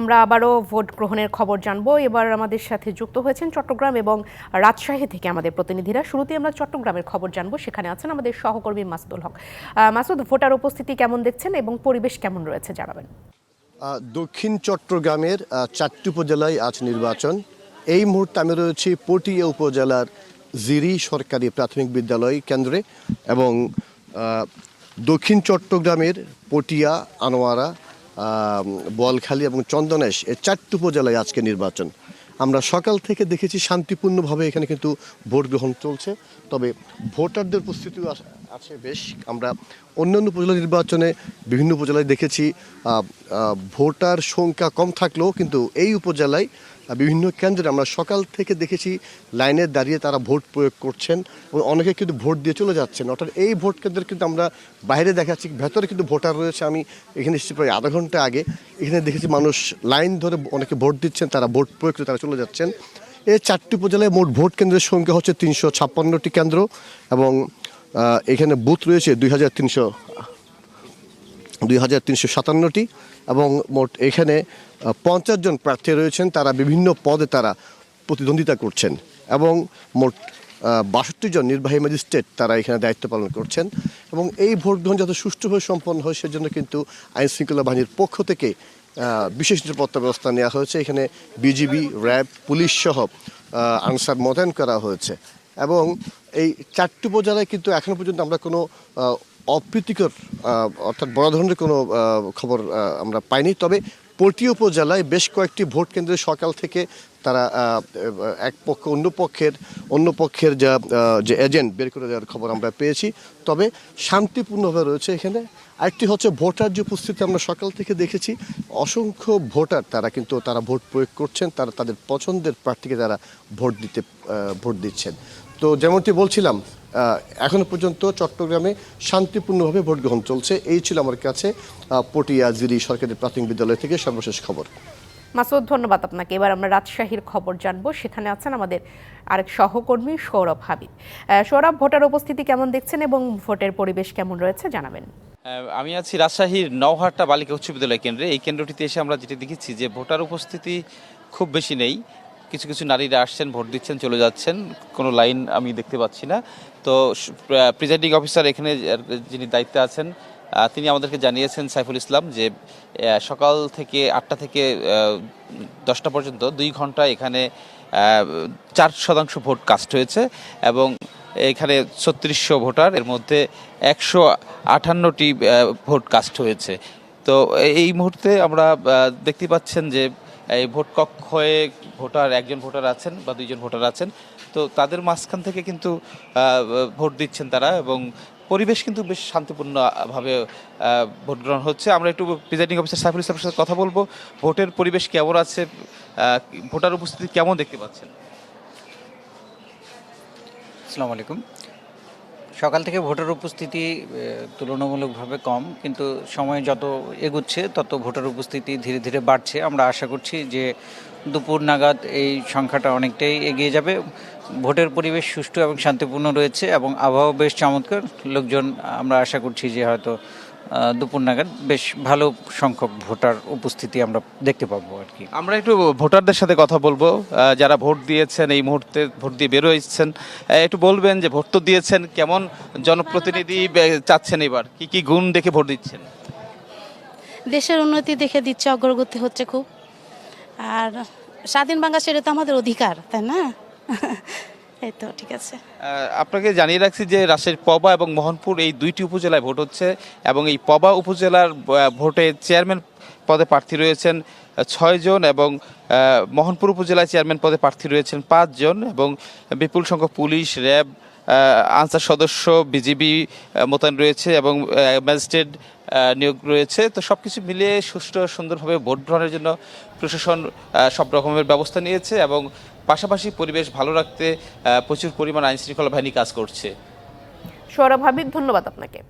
আমরা আবারও ভোট গ্রহণের খবর জানব। এবার আমাদের সাথে যুক্ত হয়েছেন চট্টগ্রাম এবং রাজশাহী থেকে আমাদের প্রতিনিধিরা। শুরুতে আমরা চট্টগ্রামের খবর জানব। সেখানে আছেন আমাদের সহকর্মী মাসুদুল হক। মাসুদ, ভোটার উপস্থিতি কেমন দেখছেন এবং পরিবেশ কেমন রয়েছে জানাবেন। দক্ষিণ চট্টগ্রামের চারটি উপজেলায় আজ নির্বাচন। এই মুহূর্তে আমি রয়েছি পটিয়া উপজেলার জিরি সরকারি প্রাথমিক বিদ্যালয় কেন্দ্রে এবং দক্ষিণ চট্টগ্রামের পটিয়া, আনোয়ারা বোয়ালখালী এবং চন্দনেশ এই চারটি উপজেলায় আজকে নির্বাচন। আমরা সকাল থেকে দেখেছি শান্তিপূর্ণভাবে এখানে কিন্তু ভোট গ্রহণ চলছে। তবে ভোটারদের উপস্থিতিও আস- আছে বেশ। আমরা অন্যান্য উপজেলা নির্বাচনে বিভিন্ন উপজেলায় দেখেছি ভোটার সংখ্যা কম থাকলেও কিন্তু এই উপজেলায় বিভিন্ন কেন্দ্রে আমরা সকাল থেকে দেখেছি লাইনে দাঁড়িয়ে তারা ভোট প্রয়োগ করছেন এবং অনেকে কিন্তু ভোট দিয়ে চলে যাচ্ছেন। অর্থাৎ এই ভোট কেন্দ্রে কিন্তু আমরা বাইরে দেখাচ্ছি, ভেতরে কিন্তু ভোটার রয়েছে। আমি এখানে এসেছি প্রায় আধা ঘণ্টা আগে। এখানে দেখেছি মানুষ লাইন ধরে অনেকে ভোট দিচ্ছেন, তারা ভোট প্রয়োগ করে তারা চলে যাচ্ছেন। এই চারটি উপজেলায় মোট ভোট কেন্দ্রের সংখ্যা হচ্ছে তিনশো ছাপ্পান্নটি কেন্দ্র এবং এখানে বুথ রয়েছে দুই হাজার তিনশো দুই হাজার তিনশো সাতান্নটি এবং মোট এখানে পঞ্চাশ জন প্রার্থী রয়েছেন। তারা বিভিন্ন পদে তারা প্রতিদ্বন্দ্বিতা করছেন এবং মোট বাষট্টি জন নির্বাহী ম্যাজিস্ট্রেট তারা এখানে দায়িত্ব পালন করছেন এবং এই ভোট গ্রহণ যাতে সুষ্ঠুভাবে সম্পন্ন হয় সেজন্য কিন্তু আইন শৃঙ্খলা বাহিনীর পক্ষ থেকে বিশেষ নিরাপত্তা ব্যবস্থা নেওয়া হয়েছে। এখানে বিজিবি, র্যাব, পুলিশ সহ আনসার মোতায়েন করা হয়েছে এবং এই চারটি উপজেলায় কিন্তু এখনও পর্যন্ত আমরা কোনো অপ্রীতিকর অর্থাৎ বড় ধরনের কোনো খবর আমরা পাইনি। তবে পল্টি উপজেলায় বেশ কয়েকটি ভোট কেন্দ্রে সকাল থেকে তারা এক পক্ষ, অন্য পক্ষের অন্য পক্ষের যা যে এজেন্ট বের করে দেওয়ার খবর আমরা পেয়েছি। তবে শান্তিপূর্ণভাবে রয়েছে এখানে। আরেকটি হচ্ছে ভোটার যে উপস্থিতি আমরা সকাল থেকে দেখেছি। অসংখ্য ভোটার তারা কিন্তু তারা ভোট প্রয়োগ করছেন, তারা তাদের পছন্দের প্রার্থীকে তারা ভোট দিতে ভোট দিচ্ছেন। তো যেমনটি বলছিলাম আহ, এখনও পর্যন্ত চট্টগ্রামে শান্তিপূর্ণভাবে ভোট গ্রহণ চলছে। এই ছিল আমার কাছে পটিয়া জিরি সরকারি প্রাথমিক বিদ্যালয় থেকে সর্বশেষ খবর। মাসুদ ধন্যবাদ আপনাকে। এবার আমরা রাজশাহীর খবর জানব। সেখানে আছেন আমাদের আরেক সহকর্মী সৌরভ হাবিব। সৌরভ ভোটার উপস্থিতি কেমন দেখছেন এবং ভোটের পরিবেশ কেমন রয়েছে জানাবেন। আমি আছি রাজশাহীর নওহাটা বালিকা উচ্চ বিদ্যালয় কেন্দ্রে। এই কেন্দ্রটিতে এসে আমরা যেটি দেখেছি যে ভোটার উপস্থিতি খুব বেশি নেই। কিছু কিছু নারীরা আসছেন, ভোট দিচ্ছেন, চলে যাচ্ছেন। কোনো লাইন আমি দেখতে পাচ্ছি না। তো প্রিজাইডিং অফিসার এখানে যিনি দায়িত্বে আছেন তিনি আমাদেরকে জানিয়েছেন সাইফুল ইসলাম যে সকাল থেকে আটটা থেকে দশটা পর্যন্ত দুই ঘণ্টা এখানে চার শতাংশ ভোট কাস্ট হয়েছে এবং এখানে ছত্রিশশো ভোটার, এর মধ্যে একশো আটান্নটি ভোট কাস্ট হয়েছে। তো এই মুহূর্তে আমরা দেখতে পাচ্ছেন যে, এই ভোট কক্ষে ভোটার, একজন ভোটার আছেন বা দুইজন ভোটার আছেন, তো তাদের মাঝখান থেকে কিন্তু ভোট দিচ্ছেন তারা এবং পরিবেশ কিন্তু বেশ শান্তিপূর্ণভাবে ভোট গ্রহণ হচ্ছে। আমরা একটু প্রিজাইডিং অফিসার সাইফুল ইসলামের সাথে কথা বলব। ভোটের পরিবেশ কেমন আছে ভোটার উপস্থিতি কেমন দেখতে পাচ্ছেন? আসসালামু আলাইকুম। সকাল থেকে ভোটার উপস্থিতি তুলনামূলকভাবে কম, কিন্তু সময় যত এগুচ্ছে, তত ভোটার উপস্থিতি ধীরে ধীরে বাড়ছে। আমরা আশা করছি যে দুপুর নাগাদ এই সংখ্যাটা অনেকটাই এগিয়ে যাবে। ভোটের পরিবেশ সুষ্ঠু এবং শান্তিপূর্ণ রয়েছে এবং আবহাওয়া বেশ চমৎকার। লোকজন আমরা আশা করছি যে হয়তো দুপুর নাগাদ বেশ ভালো সংখ্যক ভোটার উপস্থিতি আমরা দেখতে পাবো আর কি। আমরা একটু ভোটারদের সাথে কথা বলব। যারা ভোট দিয়েছেন এই মুহূর্তে ভোট দিয়ে বেরোয়েছেন একটু বলবেন যে ভোট তো দিয়েছেন কেমন জনপ্রতিনিধি চাচ্ছেন এবার? কি কি গুণ দেখে ভোট দিচ্ছেন? দেশের উন্নতি দেখে দিচ্ছে অগ্রগতি হচ্ছে খুব। আর স্বাধীন বাংলা সেটা তো আমাদের অধিকার, তাই না? এই তো, ঠিক আছে। আপনাকে জানিয়ে রাখছি যে রাজশাহীর পবা এবং মোহনপুর এই দুইটি উপজেলায় ভোট হচ্ছে এবং এই পবা উপজেলার ভোটে চেয়ারম্যান পদে প্রার্থী রয়েছেন ছয়জন এবং মোহনপুর উপজেলায় চেয়ারম্যান পদে প্রার্থী রয়েছেন পাঁচজন এবং বিপুল সংখ্যক পুলিশ, র্যাব আনসার সদস্য, বিজিবি মোতায়েন রয়েছে এবং ম্যাজিস্ট্রেট নিয়োগ রয়েছে। তো সব কিছু মিলিয়ে সুষ্ঠু সুন্দরভাবে ভোট গ্রহণের জন্য প্রশাসন সব রকমের ব্যবস্থা নিয়েছে এবং পাশাপাশি পরিবেশ ভালো রাখতে প্রচুর পরিমাণ আইন শৃঙ্খলা বাহিনী কাজ করছে। সৌরভ হাবিব ধন্যবাদ আপনাকে।